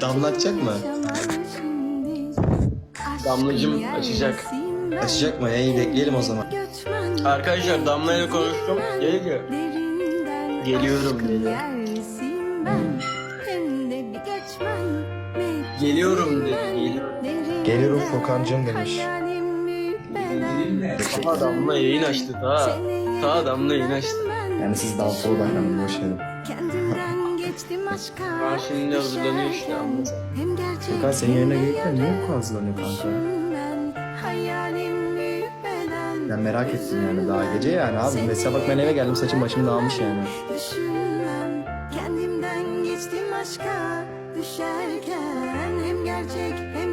Damlatacak mı? Damlacım açacak. Açacak mı? İyi bekleyelim o zaman. Arkadaşlar Damla ile konuştum. Geliyor. Geliyorum dedi. Geliyorum dedi. Geliyorum. Furkan'cığım demiş. Daha Damla yayın açtı daha. Daha Damla yayın açtı. Yani siz daha soğuk bakalım boş verin. Kendimden geçtim aşka. Ben şimdi hazırlanıyor işte Damla. Hem gerçek Furkan senin yerine gelirken niye bu kadar hazırlanıyor kanka? ben hayalim büyümeden Ben merak ettim yani daha gece yani abi. Mesela bak ben eve geldim saçım başım dağılmış yani. düşünmem kendimden geçtim aşka düşerken hem gerçek hem